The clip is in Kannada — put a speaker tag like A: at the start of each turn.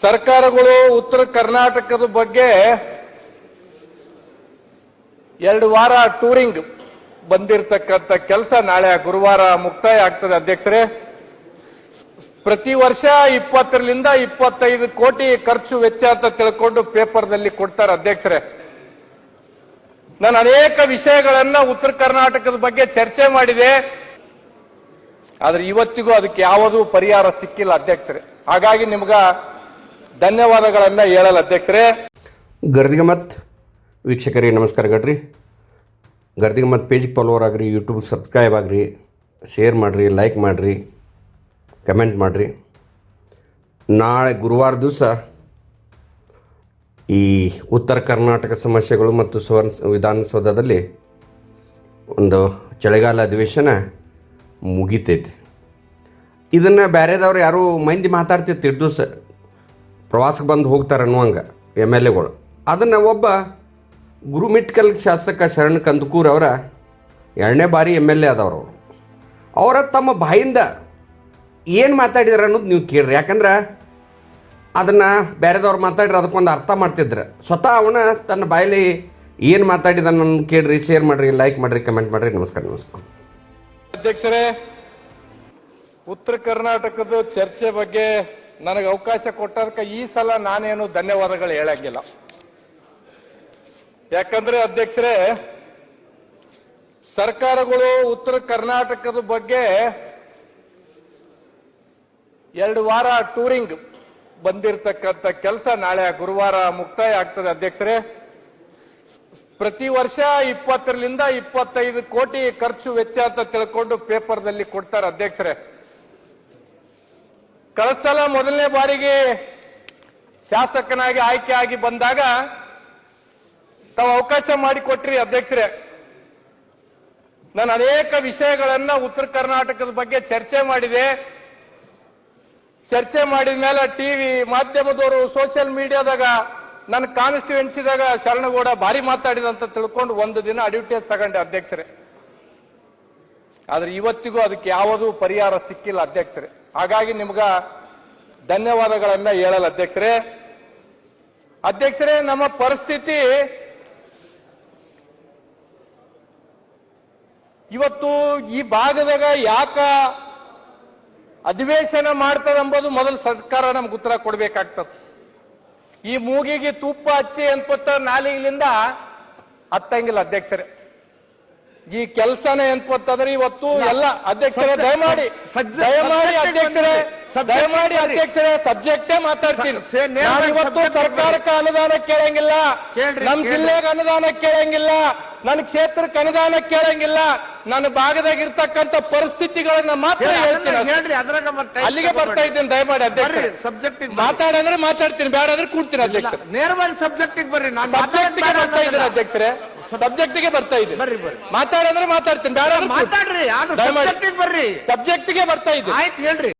A: ಸರ್ಕಾರಗಳು ಉತ್ತರ ಕರ್ನಾಟಕದ ಬಗ್ಗೆ ಎರಡು ವಾರ ಟೂರಿಂಗ್ ಬಂದಿರತಕ್ಕಂಥ ಕೆಲಸ ನಾಳೆ ಗುರುವಾರ ಮುಕ್ತಾಯ ಆಗ್ತದೆ ಅಧ್ಯಕ್ಷರೇ. ಪ್ರತಿ ವರ್ಷ ಇಪ್ಪತ್ತರಿಂದ ಇಪ್ಪತ್ತೈದು ಕೋಟಿ ಖರ್ಚು ವೆಚ್ಚ ಅಂತ ತಿಳ್ಕೊಂಡು ಪೇಪರ್ದಲ್ಲಿ ಕೊಡ್ತಾರೆ ಅಧ್ಯಕ್ಷರೇ. ನಾನು ಅನೇಕ ವಿಷಯಗಳನ್ನ ಉತ್ತರ ಕರ್ನಾಟಕದ ಬಗ್ಗೆ ಚರ್ಚೆ ಮಾಡಿದೆ. ಆದ್ರೆ ಇವತ್ತಿಗೂ ಅದಕ್ಕೆ ಯಾವುದೂ ಪರಿಹಾರ ಸಿಕ್ಕಿಲ್ಲ ಅಧ್ಯಕ್ಷರೇ. ಹಾಗಾಗಿ ನಿಮ್ಗ ಧನ್ಯವಾದಗಳನ್ನ ಹೇಳಲ್ಲ ಅಧ್ಯಕ್ಷರೇ.
B: ಗರ್ದಿಗಮತ್ ವೀಕ್ಷಕರಿಗೆ ನಮಸ್ಕಾರ ಗಡ್ರಿ. ಗರ್ದಿಗೆ ಮತ್ತು ಪೇಜಿಗೆ ಫಾಲೋವರ್ ಆಗ್ರಿ ಯೂಟ್ಯೂಬ್ ಸಬ್ಸ್ಕ್ರೈಬ್ ಆಗ್ರಿ. ಶೇರ್ ಮಾಡಿರಿ ಲೈಕ್ ಮಾಡಿರಿ. ಕಮೆಂಟ್ ಮಾಡಿರಿ. ನಾಳೆ ಗುರುವಾರ ದಿವಸ ಈ ಉತ್ತರ ಕರ್ನಾಟಕ ಸಮಸ್ಯೆಗಳು ಮತ್ತು ಸುವರ್ಣ ವಿಧಾನಸೌಧದಲ್ಲಿ ಒಂದು ಚಳಿಗಾಲ ಅಧಿವೇಶನ ಮುಗಿತೈತಿ. ಇದನ್ನು ಬೇರೆದವ್ರು ಯಾರು ಮಂದಿ ಮಾತಾಡ್ತಿತ್ತು ದಿವಸ. ಪ್ರವಾಸಕ್ಕೆ ಬಂದು ಹೋಗ್ತಾರೆ ಅನ್ನುವಂಗೆ ಎಂ ಎಲ್ ಎಗಳು. ಅದನ್ನು ಒಬ್ಬ ಗುರುಮಿಟ್ಕಲ್ ಶಾಸಕ ಶರಣ್ ಕಂದಕೂರ್ ಅವರ ಎರಡನೇ ಬಾರಿ ಎಂ ಎಲ್ ಎ ಅದವರು ಅವರು ತಮ್ಮ ಬಾಯಿಂದ ಏನು ಮಾತಾಡಿದಾರೆ ಅನ್ನೋದು ನೀವು ಕೇಳ್ರಿ. ಯಾಕಂದ್ರೆ ಅದನ್ನು ಬೇರೆದವ್ರು ಮಾತಾಡಿರಿ ಅದಕ್ಕೊಂದು ಅರ್ಥ ಮಾಡ್ತಿದ್ರು. ಸ್ವತಃ ಅವನ ತನ್ನ ಬಾಯಲ್ಲಿ ಏನು ಮಾತಾಡಿದ ನನ್ನ ಕೇಳ್ರಿ ಶೇರ್ ಮಾಡಿರಿ ಲೈಕ್ ಮಾಡಿರಿ ಕಮೆಂಟ್ ಮಾಡಿರಿ. ನಮಸ್ಕಾರ ನಮಸ್ಕಾರ.
A: ಅಧ್ಯಕ್ಷರೇ, ಉತ್ತರ ಕರ್ನಾಟಕದ ಚರ್ಚೆ ಬಗ್ಗೆ ನನಗೆ ಅವಕಾಶ ಕೊಟ್ಟದಕ್ಕೆ ಈ ಸಲ ನಾನೇನು ಧನ್ಯವಾದಗಳು ಹೇಳಂಗಿಲ್ಲ. ಯಾಕಂದ್ರೆ ಅಧ್ಯಕ್ಷರೇ, ಸರ್ಕಾರಗಳು ಉತ್ತರ ಕರ್ನಾಟಕದ ಬಗ್ಗೆ ಎರಡು ವಾರ ಟೂರಿಂಗ್ ಬಂದಿರತಕ್ಕಂಥ ಕೆಲಸ ನಾಳೆ ಗುರುವಾರ ಮುಕ್ತಾಯ ಆಗ್ತದೆ ಅಧ್ಯಕ್ಷರೇ. ಪ್ರತಿ ವರ್ಷ ಇಪ್ಪತ್ತರಿಂದ ಇಪ್ಪತ್ತೈದು ಕೋಟಿ ಖರ್ಚು ವೆಚ್ಚ ಅಂತ ತಿಳ್ಕೊಂಡು ಪೇಪರ್ದಲ್ಲಿ ಕೊಡ್ತಾರೆ ಅಧ್ಯಕ್ಷರೇ. ಕಳೆದ ಸಲ ಮೊದಲನೇ ಬಾರಿಗೆ ಶಾಸಕನಾಗಿ ಆಯ್ಕೆ ಆಗಿ ಬಂದಾಗ ತಾವು ಅವಕಾಶ ಮಾಡಿಕೊಟ್ರಿ ಅಧ್ಯಕ್ಷರೇ. ನಾನು ಅನೇಕ ವಿಷಯಗಳನ್ನ ಉತ್ತರ ಕರ್ನಾಟಕದ ಬಗ್ಗೆ ಚರ್ಚೆ ಮಾಡಿದೆ. ಚರ್ಚೆ ಮಾಡಿದ ಮೇಲೆ ಟಿವಿ ಮಾಧ್ಯಮದವರು ಸೋಷಿಯಲ್ ಮೀಡಿಯಾದಾಗ ನನ್ನ ಕಾನ್ಸ್ಟಿಟ್ಯೂನ್ಸಿದಾಗ ಶರಣಗೌಡ ಭಾರಿ ಮಾತಾಡಿದ ಅಂತ ತಿಳ್ಕೊಂಡು ಒಂದು ದಿನ ಅಡ್ವರ್ಟೈಸ್ ತಗೊಂಡೆ ಅಧ್ಯಕ್ಷರೇ. ಆದ್ರೆ ಇವತ್ತಿಗೂ ಅದಕ್ಕೆ ಯಾವುದೂ ಪರಿಹಾರ ಸಿಕ್ಕಿಲ್ಲ ಅಧ್ಯಕ್ಷರೇ. ಹಾಗಾಗಿ ನಿಮ್ಗ ಧನ್ಯವಾದಗಳನ್ನ ಹೇಳಲ್ಲ. ಅಧ್ಯಕ್ಷರೇ ಅಧ್ಯಕ್ಷರೇ, ನಮ್ಮ ಪರಿಸ್ಥಿತಿ ಇವತ್ತು ಈ ಭಾಗದಾಗ ಯಾಕ ಅಧಿವೇಶನ ಮಾಡ್ತದಂಬೋದು ಮೊದಲು ಸರ್ಕಾರ ನಮ್ಗೆ ಉತ್ತರ ಕೊಡ್ಬೇಕಾಗ್ತದೆ. ಈ ಮೂಗಿಗೆ ತುಪ್ಪ ಹಚ್ಚಿ ಅನ್ಪತ್ತ ನಾಲಿಗಿಲಿಂದ ಹತ್ತಂಗಿಲ್ಲ ಅಧ್ಯಕ್ಷರೇ. ಈ ಕೆಲಸನೇ ಅನ್ಪತ್ತಂದ್ರೆ ಇವತ್ತು ಎಲ್ಲ ಅಧ್ಯಕ್ಷರೇ ದಯಮಾಡಿ ದಯಮಾಡಿ ಅಧ್ಯಕ್ಷರೇ ದಯಮಾಡಿ. ಅಧ್ಯಕ್ಷರೇ ಸಬ್ಜೆಕ್ಟೇ ಮಾತಾಡ್ತೀನಿ ಇವತ್ತು ಸರ್ಕಾರಕ್ಕೆ ಅನುದಾನ ಕೇಳಂಗಿಲ್ಲ ನಮ್. ಜಿಲ್ಲೆಗೆ ಅನುದಾನ ಕೇಳಂಗಿಲ್ಲ ನನ್ನ ಕ್ಷೇತ್ರಕ್ಕೆ ಅನುದಾನ ಕೇಳಂಗಿಲ್ಲ. ನನ್ನ ಭಾಗದಾಗ ಇರ್ತಕ್ಕಂಥ ಪರಿಸ್ಥಿತಿಗಳನ್ನ ಮಾತ್ರ ಹೇಳ್ತೀನಿ
C: ಹೇಳ್ರಿ ಅದ್ರಾಗ ಮತ್ತೆ
A: ಅಲ್ಲಿಗೆ ಬರ್ತಾ ಇದ್ದೀನಿ ದಯಮಾಡಿ ಅಧ್ಯಕ್ಷ
C: ಸಬ್ಜೆಕ್ಟ್
A: ಮಾತಾಡಂದ್ರೆ ಮಾತಾಡ್ತೀನಿ ಬೇಡ ಅಂದ್ರೆ ಕೂಡ್ತೀನಿ ಅಧ್ಯಕ್ಷ
C: ನೇರವಾಗಿ ಸಬ್ಜೆಕ್ಟಿಗೆ ಬರ್ರಿ ನಾನು
A: ಸಬ್ಜೆಕ್ಟ್ಗೆ ಬರ್ತಾ ಇದ್ದೀನಿ ಅಧ್ಯಕ್ಷರೇ. ಸಬ್ಜೆಕ್ಟ್ಗೆ ಬರ್ತಾ ಇದ್ದೀನಿ.
C: ಬರ್ರಿ ಬರ್ರಿ.
A: ಮಾತಾಡಂದ್ರೆ ಮಾತಾಡ್ತೀನಿ ಬೇಡ.
C: ಮಾತಾಡ್ರಿ
A: ದಯಮಾಡಿ.
C: ಬರ್ರಿ.
A: ಸಬ್ಜೆಕ್ಟ್ಗೆ ಬರ್ತಾ ಇದ್ದೀನಿ.
C: ಆಯ್ತು ಹೇಳ್ರಿ.